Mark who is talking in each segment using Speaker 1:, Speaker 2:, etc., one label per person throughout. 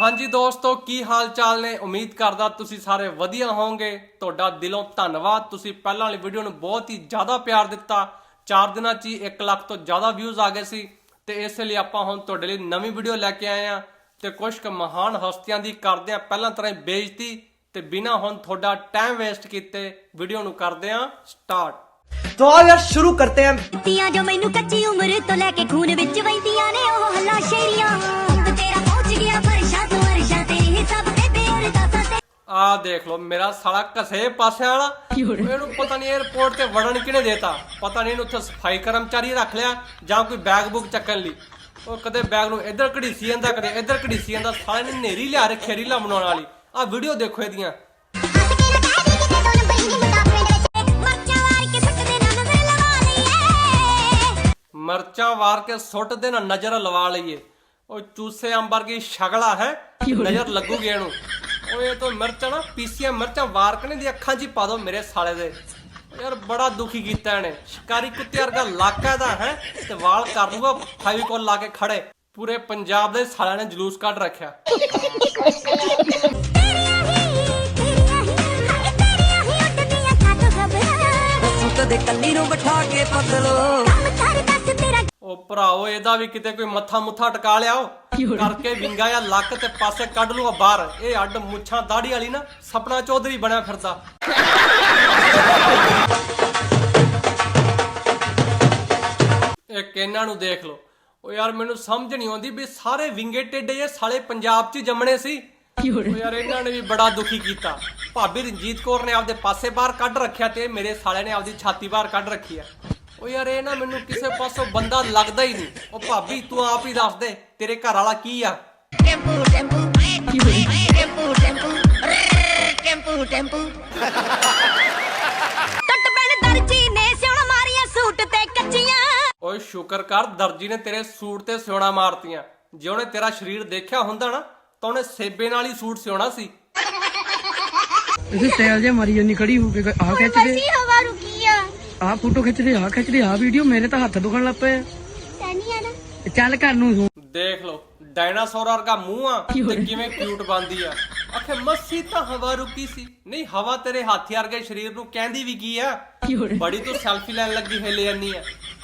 Speaker 1: ਹਾਂਜੀ ਦੋਸਤੋ ਕੀ ਹਾਲ ਚਾਲ ਨੇ? ਉਮੀਦ ਕਰਦਾ ਤੁਸੀਂ ਸਾਰੇ ਵਧੀਆ ਹੋਵੋਗੇ। ਤੁਹਾਡਾ ਦਿਲੋਂ ਧੰਨਵਾਦ। ਤੁਸੀਂ ਪਹਿਲਾਂ ਵਾਲੀ ਵੀਡੀਓ ਨੂੰ ਬਹੁਤ ਹੀ ਜ਼ਿਆਦਾ ਪਿਆਰ ਦਿੱਤਾ। 4 ਦਿਨਾਂ 'ਚ ਹੀ 1 ਲੱਖ ਤੋਂ ਜ਼ਿਆਦਾ ਵਿਊਜ਼ ਆ ਗਏ ਸੀ। ਤੇ ਇਸ ਲਈ ਆਪਾਂ ਹੁਣ ਤੁਹਾਡੇ ਲਈ ਨਵੀਂ ਵੀਡੀਓ ਲੈ ਕੇ ਆਏ ਆ ਤੇ ਕੁਝ ਕੁ ਮਹਾਨ ਹਸਤੀਆਂ ਦੀ ਕਰਦੇ ਆ ਪਹਿਲਾਂ ਤਰ੍ਹਾਂ ਹੀ ਬੇਇੱਜ਼ਤੀ ਤੇ ਬਿਨਾਂ ਹੁਣ ਤੁਹਾਡਾ ਟਾਈਮ ਵੇਸਟ ਕੀਤੇ ਵੀਡੀਓ ਨੂੰ ਕਰਦੇ ਆ ਸਟਾਰਟ
Speaker 2: ਤੋ ਆਓ ਯਾਰ ਸ਼ੁਰੂ ਕਰਤੇ ਹਾਂ।
Speaker 3: ਤੀਆਂ ਜੋ ਮੈਨੂੰ ਕੱਚੀ ਉਮਰ ਤੋਂ ਲੈ ਕੇ ਖੂਨ ਵਿੱਚ ਵਹਿੰਦੀਆਂ ਨੇ ਉਹ ਹੱਲਾ ਸ਼ੇਰੀਆਂ
Speaker 1: ਆ ਦੇਖ ਲਓ ਮੇਰਾ ਸਾਲਾ ਕਸੇ ਪਾਸਿਆਂ ਵਾਲਾ। ਇਹਨੂੰ ਪਤਾ ਨਹੀਂ 에어ਪੋਰਟ ਤੇ ਵੜਨ ਕਿਹਨੇ ਦੇਤਾ। ਪਤਾ ਨਹੀਂ ਇਹਨੂੰ ਉੱਥੇ ਸਫ਼ਾਈ ਕਰਮਚਾਰੀ ਰੱਖ ਲਿਆ ਜਾਂ ਕੋਈ ਬੈਗ ਬੁੱਕ ਚੱਕਣ ਲਈ। ਉਹ ਕਦੇ ਬੈਗ ਨੂੰ ਇੱਧਰ ਘੜੀਸੀ ਜਾਂਦਾ ਕਦੇ ਇੱਧਰ ਘੜੀਸੀ ਜਾਂਦਾ। ਸਾਲੇ ਨੇ ਨੇਰੀ ਲਿਆ ਰੱਖਿਆ ਰੀਲਾ ਬਣਾਉਣ ਵਾਲੀ। ਆ ਵੀਡੀਓ ਦੇਖੋ ਇਹਦੀਆਂ। ਮਰਚਾਂ ਵਾਰ ਕੇ ਸੁੱਟ ਦੇ ਨਾ ਨਜ਼ਰ ਲਵਾ ਲਈਏ। ਉਹ ਚੂਸੇ ਅੰਬਰ ਕੀ ਸ਼ਗਲਾ ਹੈ? ਨਜ਼ਰ ਲੱਗੂਗੀ ਇਹਨੂੰ। ਉਹ ਇਹ ਮਿਰਚਾਂ ਨਾ ਪੀਸੀਆਂ ਮਿਰਚਾਂ ਵਾਰ ਦੀ ਅੱਖਾਂ 'ਚ ਹੀ ਪਾ ਦੋ ਮੇਰੇ ਸਾਲੇ ਦੇ। ਯਾਰ ਬੜਾ ਦੁਖੀ ਕੀਤਾ ਇਹਨੇ। ਸ਼ਿਕਾਰੀ ਕੁੱਤੇ ਵਰਗਾ ਲਾਕਾ ਦਾ ਹੈ? ਤੇ ਵਾਲ ਕਰ ਲੂਗਾ ਫਾਈਵ ਲਾ ਕੇ ਖੜੇ। ਪੂਰੇ ਪੰਜਾਬ ਦੇ ਸਾਲਿਆਂ ਨੇ ਜਲੂਸ ਕੱਢ ਰੱਖਿਆ।
Speaker 4: ਸੁੱਤ ਕੱਲੀ ਨੂੰ ਬਿਠਾ ਕੇ ਪਤਲੋ
Speaker 1: ਉਹ ਭਰਾਓ, ਇਹਦਾ ਵੀ ਕਿਤੇ ਕੋਈ ਮੱਥਾ ਮੁੱਥਾ ਟਕਾ ਲਿਆਓ। ਕਰਕੇ ਵਿੰਗਾ ਜਾਂ ਲੱਕ ਤੇ ਪਾਸੇ ਕੱਢ ਲੂਗਾ ਬਾਹਰ। ਇਹ ਅੱਡ ਮੁੱਛਾਂ ਦਾੜੀ ਵਾਲੀ ਨਾ, ਸਪਨਾ ਚੌਧਰੀ ਬਣਿਆ ਫਿਰਦਾ। ਇੱਕ ਇਹਨਾਂ ਨੂੰ ਦੇਖ ਲਓ। ਉਹ ਯਾਰ ਮੈਨੂੰ ਸਮਝ ਨਹੀਂ ਆਉਂਦੀ ਵੀ ਸਾਰੇ ਵਿੰਗੇ ਟੇਡੇ ਇਹ ਸਾਲੇ ਪੰਜਾਬ 'ਚ ਜੰਮਣੇ ਸੀ। ਉਹ ਯਾਰ ਇਹਨਾਂ ਨੇ ਵੀ ਬੜਾ ਦੁਖੀ ਕੀਤਾ। ਭਾਬੀ ਰਣਜੀਤ ਕੌਰ ਨੇ ਆਪਦੇ ਪਾਸੇ ਬਾਹਰ ਕੱਢ ਰੱਖਿਆ ਤੇ ਮੇਰੇ ਸਾਲੇ ਨੇ ਆਪਦੀ ਛਾਤੀ ਬਾਹਰ ਕੱਢ ਰੱਖੀ ਆ। ਉਹ ਯਾਰ ਇਹ ਨਾ ਮੈਨੂੰ ਕਿਸੇ ਪਾਸੋਂ ਬੰਦਾ ਲੱਗਦਾ ਹੀ ਨਹੀਂ। ਉਹ ਭਾਬੀ ਤੂੰ ਆਪ ਹੀ ਦੱਸ ਦੇ ਤੇਰੇ ਘਰ ਵਾਲਾ ਕੀ ਆ?
Speaker 3: ਟੱਟ ਪੈਣ ਦਰਜੀ ਨੇ ਸਿਉਣਾ ਮਾਰੀਆਂ ਸੂਟ ਤੇ ਕੱਚੀਆਂ।
Speaker 1: ਓਏ ਸ਼ੁਕਰ ਕਰ ਦਰਜੀ ਨੇ ਤੇਰੇ ਸੂਟ ਤੇ ਸਿਉਣਾ ਮਾਰਤੀਆਂ। ਜੇ ਉਹਨੇ ਤੇਰਾ ਸਰੀਰ ਦੇਖਿਆ ਹੁੰਦਾ ਨਾ ਤਾਂ ਉਹਨੇ ਸੇਬੇ ਨਾਲ ਹੀ ਸੂਟ ਸਿਉਣਾ ਸੀ।
Speaker 5: ਇਹ ਸਟਾਈਲ ਜੇ ਮਾਰੀ ਜੰਨੀ ਖੜੀ ਹੋ ਕੇ ਆਹ ਖਿੱਚ
Speaker 3: ਰੁਕੀ ਆ
Speaker 5: ਫੋਟੋ ਖਿੱਚ ਦੇ ਆਹ ਖਿੱਚ ਦੇ ਆਹ ਵੀਡੀਓ ਮੇਰੇ ਤਾਂ ਹੱਥ ਦੁਖਣ ਲੱਗ ਪਏ
Speaker 3: ਆ।
Speaker 5: ਚੱਲ ਘਰ ਨੂੰ।
Speaker 1: ਦੇਖ ਲਓ ਡਾਇਨਾਸੌਰ ਵਰਗਾ ਮੂੰਹ ਆ ਤੇ ਕਿਵੇਂ ਕਿਊਟ ਬਣਦੀ ਆ। ਆਖੇ ਮੱਸੀ ਤਾਂ ਹਵਾ ਰੁਕੀ ਸੀ। ਨਹੀਂ ਹਵਾ ਤੇਰੇ ਹਾਥੀ ਵਰਗੇ ਸਰੀਰ ਨੂੰ ਕਹਿੰਦੀ ਵੀ ਕੀ ਆ? ਬੜੀ ਤੂੰ ਸੈਲਫੀ ਲੈਣ ਲੱਗੀ ਹਿੱਲੇ ਜਾਨੀ ਆ।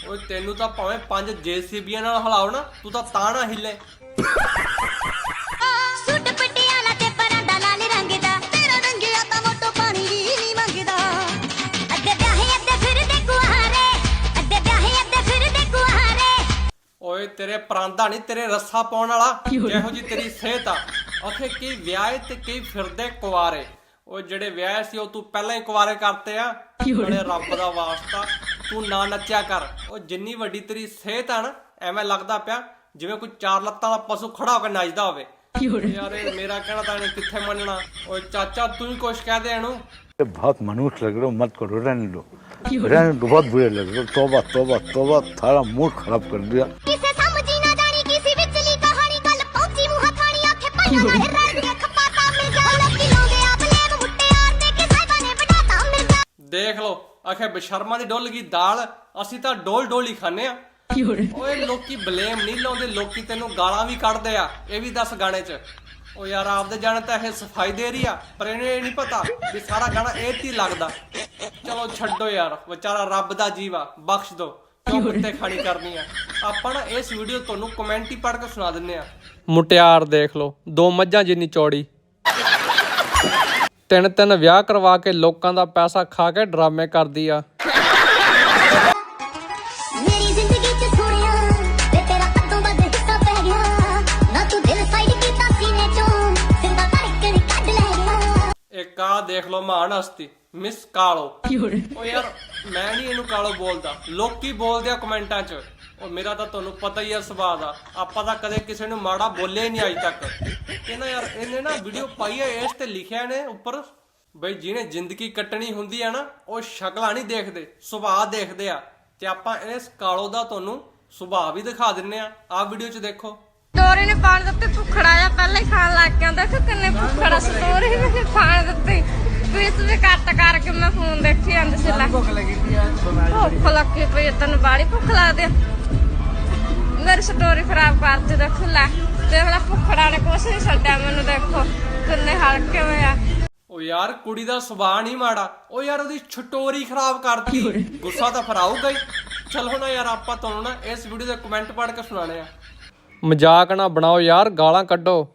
Speaker 1: ਓਏ ਤੈਨੂੰ ਤਾਂ ਭਾਵੇਂ ਪੰਜ ਜੇਸੀਬੀਆਂ ਨਾਲ ਹਿਲਾਓ ਨਾ ਤੂੰ ਤਾਂ ਤਾਂ ਨਾ ਹਿੱਲੇ। ਓਏ ਤੇਰੇ ਪਰਾਂਦਾ ਨਹੀਂ ਤੇਰੇ ਰੱਸਾ ਪਾਉਣ ਵਾਲਾ ਜਿਹੋ ਜੀ ਤੇਰੀ ਸਿਹਤ ਆ ਆਖੇ ਕੀ ਵਿਆਹੇ ਤੇ ਕੀ ਫਿਰਦੇ ਕੁਵਾਰੇ ਉਹ ਜਿਹੜੇ ਵਿਆਹ ਸੀ ਉਹ ਤੂੰ ਪਹਿਲਾਂ ਹੀ ਕੁਵਾਰੇ ਕਰਤੇ ਆ ਬੜੇ ਰੱਬ ਦਾ ਵਾਸਤਾ ਤੂੰ ਨਾ ਨੱਚਿਆ ਕਰ ਉਹ ਜਿੰਨੀ ਵੱਡੀ ਤੇਰੀ ਸਿਹਤ ਆ ਨਾ ਐਵੇਂ ਲੱਗਦਾ ਪਿਆ ਜਿਵੇਂ ਕੋਈ ਚਾਰ ਲੱਤਾਂ ਵਾਲਾ ਪਸ਼ੂ ਖੜਾ ਹੋ ਕੇ ਨੱਚਦਾ ਹੋਵੇ ਯਾਰ ਇਹ ਮੇਰਾ ਕਹਿਣਾ ਤਾਂ ਇਹਨੇ ਕਿੱਥੇ ਮੰਨਣਾ ਓਏ ਚਾਚਾ ਤੂੰ ਹੀ ਕੁਛ ਕਹਿ ਦੇ ਇਹਨੂੰ
Speaker 6: ये बहुत मनुष्य लग रहे हो मत करो रहने दो रहने दो बहुत बुरे लग रहे हो तोबा तोबा तोबा थारा मूड खराब कर दिया
Speaker 1: ਦੇਖ ਲਓ ਆਖੇ ਬਸ਼ਰਮਾ ਦੀ ਡੁੱਲ ਗਈ ਦਾਲ ਅਸੀਂ ਤਾਂ ਡੋਲ ਡੋਲ ਹੀ ਖਾਂਦੇ ਆ। ਓਏ ਲੋਕੀ ਬਲੇਮ ਨਹੀਂ ਲਾਉਂਦੇ ਲੋਕੀ ਤੈਨੂੰ ਗਾਲਾਂ ਵੀ ਕੱਢਦੇ ਆ। ਇਹ ਵੀ ਦੱਸ ਗਾਣੇ 'ਚ। ਓ ਯਾਰ ਆਪਦੇ ਜਾਣੇ ਤਾਂ ਇਹ ਸਫ਼ਾਈ ਦੇ ਰਹੀ ਆ ਪਰ ਇਹਨੂੰ ਇਹ ਨਹੀਂ ਪਤਾ ਵੀ ਸਾਰਾ ਗਾਣਾ ਇਹ ਤੇ ਲੱਗਦਾ। ਚਲੋ ਛੱਡੋ ਯਾਰ ਵਿਚਾਰਾ ਰੱਬ ਦਾ ਜੀਵ ਆ ਬਖਸ਼ ਦੋ। ਕੁੱਤੇ ਖਾਣੀ ਕਰਨੀ ਆ। ਆਪਾਂ ਨਾ ਇਸ ਵੀਡੀਓ ਤੁਹਾਨੂੰ ਕਮੈਂਟ ਹੀ ਪੜ੍ਹ ਕੇ ਸੁਣਾ ਦਿੰਨੇ ਆ। ਮੁਟਿਆਰ ਦੇਖ ਲਓ ਦੋ ਮੱਝਾਂ ਜਿੰਨੀ ਚੌੜੀ। ਤਿੰਨ ਤਿੰਨ ਵਿਆਹ ਕਰਵਾ ਕੇ ਲੋਕਾਂ ਦਾ ਪੈਸਾ ਖਾ ਕੇ ਡਰਾਮੇ ਕਰਦੀ ਆ। ਦੇਖ ਲਓ ਮਹਾਨ ਹਸਤੀ। ਮਿਸ ਕਾਲੋ। ਓ ਯਾਰ ਮੈਂ ਨਹੀਂ ਇਹਨੂੰ ਕਾਲੋ ਬੋਲਦਾ। ਲੋਕੀ ਬੋਲਦੇ ਆ ਕਮੈਂਟਾਂ 'ਚ। ਉਹ ਮੇਰਾ ਤਾਂ ਤੁਹਾਨੂੰ ਪਤਾ ਹੀ ਆ ਸੁਭਾਅ ਦਾ। ਆਪਾਂ ਤਾਂ ਕਦੇ ਕਿਸੇ ਨੂੰ ਮਾੜਾ ਬੋਲੇ ਹੀ ਨਹੀਂ ਅਜੇ ਤੱਕ। ਕਹਿੰਦਾ ਯਾਰ ਇਹਨੇ ਨਾ ਵੀਡੀਓ ਪਾਈ ਹੈ ਇਸ ਤੇ ਲਿਖਿਆ ਨੇ ਉੱਪਰ। ਬਈ ਜਿਹਨੇ ਜ਼ਿੰਦਗੀ ਕੱਟਣੀ ਹੁੰਦੀ ਆ ਨਾ ਉਹ ਸ਼ਕਲਾਂ ਨਹੀਂ ਦੇਖਦੇ ਸੁਭਾਅ ਦੇਖਦੇ ਆ। ਤੇ ਆਪਾਂ ਇਸ ਕਾਲੋ ਦਾ ਤੁਹਾਨੂੰ ਸੁਭਾਅ ਵੀ ਦਿਖਾ ਦਿੰਨੇ ਆ। ਆ ਵੀਡੀਓ 'ਚ ਦੇਖੋ।
Speaker 7: ਸਟੋਰੀ ਨੇ ਪਾਣ ਦਿੱਤੇ ਭੁੱਖੜਾ ਜਾਂ ਪਹਿਲਾਂ ਹੀ ਖਾਣ ਲੱਗ ਗਿਆ ਦੇਖੋ ਕਿੰਨੇ ਭੁੱਖੜਾ ਸਟੋਰੀ ਵੀ ਪਾਣ ਦਿੱਤੀ। ਵੀਸ ਵੀ ਕੱਟ ਕਰਕੇ ਮੈਂ ਫੋਨ ਦੇਖੀ ਜਾਂਦੀ ਸੀ ਲੈ। ਭੁੱਖ ਲੱਗੀ ਪਈ ਭੁੱਖ ਲੱਗੀ ਪਈ ਆ, ਤੈਨੂੰ ਬਾੜੀ ਭੁੱਖ ਲੱਗਦੀ ਆ। ਮੇਰੀ ਸਟੋਰੀ ਖਰਾਬ ਕਰਤੀ ਦੇਖ ਲੈ। ਦੇਖ ਲੈ ਭੁੱਖੜਾ ਨੇ ਕੁਛ ਨਹੀਂ ਛੱਡਿਆ ਮੈਨੂੰ ਦੇਖੋ ਕਿੰਨੇ ਹਲਕੇ ਹੋਏ ਆ।
Speaker 1: ਓ ਯਾਰ ਕੁੜੀ ਦਾ ਸੁਭਾਅ ਨਹੀਂ ਮਾੜਾ। ਓ ਯਾਰ ਉਹਦੀ ਛਟੋਰੀ ਖਰਾਬ ਕਰਤੀ। ਗੁੱਸਾ ਤਾਂ ਫਿਰ ਆਊਗਾ ਹੀ। ਚਲੋ ਨਾ ਯਾਰ ਆਪਾਂ ਤੁਹਾਨੂੰ ਨਾ ਇਸ ਵੀਡੀਓ ਦੇ ਕਮੈਂਟ ਪੜ੍ਹ ਕੇ ਸੁਣਾਣੇ ਆ। ਮਜ਼ਾਕ ਨਾ ਬਣਾਓ ਯਾਰ ਗਾਲਾਂ ਕੱਢੋ।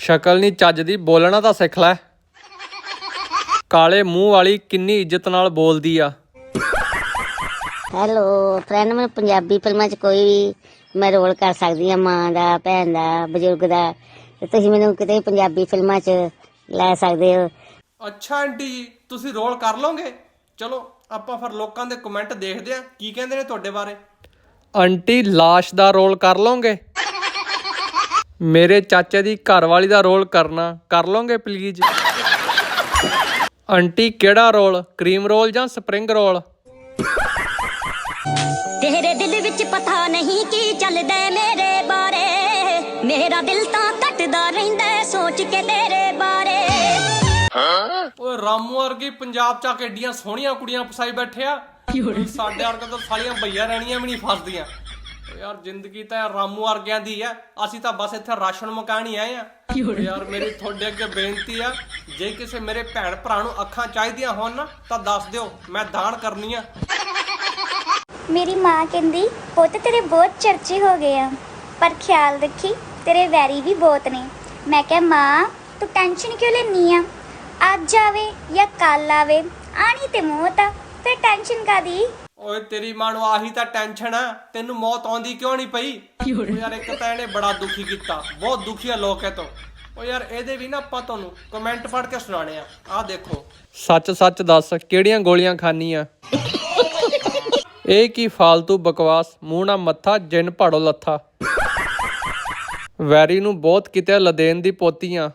Speaker 1: ਸ਼ਕਲ ਨਹੀਂ ਚੱਜ ਦੀ ਬੋਲਣਾ ਤਾਂ ਸਿੱਖ ਲੈ। ਕਾਲੇ ਮੂੰਹ ਵਾਲੀ ਕਿੰਨੀ ਇੱਜ਼ਤ ਨਾਲ ਬੋਲਦੀ ਆ।
Speaker 8: ਹੈਲੋ ਫਰੈਂਡ ਮੈਂ ਪੰਜਾਬੀ ਫਿਲਮਾਂ 'ਚ ਕੋਈ ਵੀ ਮੈਂ ਰੋਲ ਕਰ ਸਕਦੀ ਹਾਂ ਮਾਂ ਦਾ ਭੈਣ ਦਾ ਬਜ਼ੁਰਗ ਦਾ। ਤੇ ਤੁਸੀਂ ਮੈਨੂੰ ਕਿਤੇ ਪੰਜਾਬੀ ਫਿਲਮਾਂ 'ਚ ਲੈ ਸਕਦੇ ਹੋ।
Speaker 1: ਅੱਛਾ ਆਂਟੀ ਜੀ ਤੁਸੀਂ ਰੋਲ ਕਰ ਲਓਗੇ? ਚਲੋ ਆਪਾਂ ਫਿਰ ਲੋਕਾਂ ਦੇ ਕਮੈਂਟ ਦੇਖਦੇ ਆ ਕੀ ਕਹਿੰਦੇ ਨੇ ਤੁਹਾਡੇ ਬਾਰੇ? ਆਂਟੀ ਲਾਸ਼ ਦਾ ਰੋਲ ਕਰ ਲਓਗੇ? ਮੇਰੇ ਚਾਚੇ ਦੀ ਘਰਵਾਲੀ ਦਾ ਰੋਲ ਕਰਨਾ ਕਰ ਲਓਗੇ ਪਲੀਜ਼ ਆਂਟੀ, ਕਿਹੜਾ ਰੋਲ? ਕਰੀਮ ਰੋਲ ਜਾਂ ਸਪਰਿੰਗ ਰੋਲ
Speaker 3: ਤੇਰੇ ਦਿਲ ਵਿੱਚ ਪਤਾ ਨਹੀਂ ਕੀ ਚੱਲਦਾ ਏ ਮੇਰੇ ਬਾਰੇ। ਮੇਰਾ ਦਿਲ ਤਾਂ ਕੱਟਦਾ ਰਹਿੰਦਾ ਏ ਸੋਚ ਕੇ ਤੇਰੇ ਬਾਰੇ
Speaker 1: ਓਏ ਰਾਮੂ ਵਰਗੀ ਪੰਜਾਬ ਚ ਆ ਕੇ ਏਡੀਆਂ ਸੋਹਣੀਆਂ ਕੁੜੀਆਂ ਫਸਾਈ ਬੈਠੇ ਆ। ਸਾਡੇ ਵਰਗੇ ਤਾਂ ਸਾਲੀਆਂ ਭਈਆ ਰਹਿਣੀਆਂ ਵੀ ਨਹੀਂ ਫਸਦੀਆਂ। ਯਾਰ ਜ਼ਿੰਦਗੀ ਤਾਂ ਰਾਮੂ ਵਰਗਿਆਂ ਦੀ ਆ। ਅਸੀਂ ਤਾਂ ਬਸ ਇੱਥੇ ਰਾਸ਼ਨ ਮਕਾਨ ਹੀ ਆਏ ਆ। ਯਾਰ ਮੇਰੀ ਤੁਹਾਡੇ ਅੱਗੇ ਬੇਨਤੀ ਆ ਜੇ ਕਿਸੇ ਮੇਰੇ ਭੈਣ ਭਰਾ ਨੂੰ ਅੱਖਾਂ ਚਾਹੀਦੀਆਂ ਹੋਣ ਨਾ ਤਾਂ ਦੱਸ ਦਿਓ ਮੈਂ ਦਾਨ ਕਰਨੀ ਆ।
Speaker 9: ਮੇਰੀ ਮਾਂ ਕਹਿੰਦੀ ਪੁੱਤ ਤੇਰੇ ਬਹੁਤ ਚਰਚੇ ਹੋ ਗਏ ਆ। ਪਰ ਖਿਆਲ ਰੱਖੀ ਤੇਰੇ ਵੈਰੀ ਵੀ ਬਹੁਤ ਨੇ। ਮੈਂ ਕਿਹਾ ਮਾਂ ਤੂੰ ਟੈਨਸ਼ਨ ਕਿਉਂ ਲੈਨੀ ਆ? ਅੱਜ ਆਵੇ ਜਾਂ ਕੱਲ ਆਵੇ ਆਣੀ ਤੇ ਮੌਤ ਆ ਫਿਰ ਟੈਨਸ਼ਨ ਕਾਦੀ?
Speaker 1: ਓਏ ਤੇਰੀ ਮਾਂ ਨੂੰ ਆਹੀ ਤਾਂ ਟੈਨਸ਼ਨ ਆ ਤੈਨੂੰ ਮੌਤ ਆਉਂਦੀ ਕਿਉਂ ਨਹੀਂ ਪਈ? ਓ ਯਾਰ ਇੱਕ ਤਾਂ ਇਹਨੇ ਬੜਾ ਦੁਖੀ ਕੀਤਾ ਬਹੁਤ ਦੁਖੀ ਆ ਲੋਕ ਇਹ ਤੋਂ। ਓ ਯਾਰ ਇਹਦੇ ਵੀ ਨਾ ਆਪਾਂ ਤੁਹਾਨੂੰ ਕਮੈਂਟ ਪੜ੍ਹ ਕੇ ਸੁਣਾਣੇ ਆ। ਆਹ ਦੇਖੋ। ਸੱਚ ਸੱਚ ਦੱਸ ਕਿਹੜੀਆਂ ਗੋਲੀਆਂ ਖਾਨੀਆਂ? ਇਹ ਕੀ ਫਾਲਤੂ ਬਕਵਾਸ ਮੂੰਹ ਨਾ ਮੱਥਾ ਜਿੰਨ ਭਾੜੋ ਲੱਥਾ। ਵੈਰੀ ਨੂੰ ਬਹੁਤ ਕਿਤੇ ਲਦੇਨ ਦੀ ਪੋਤੀਆਂ।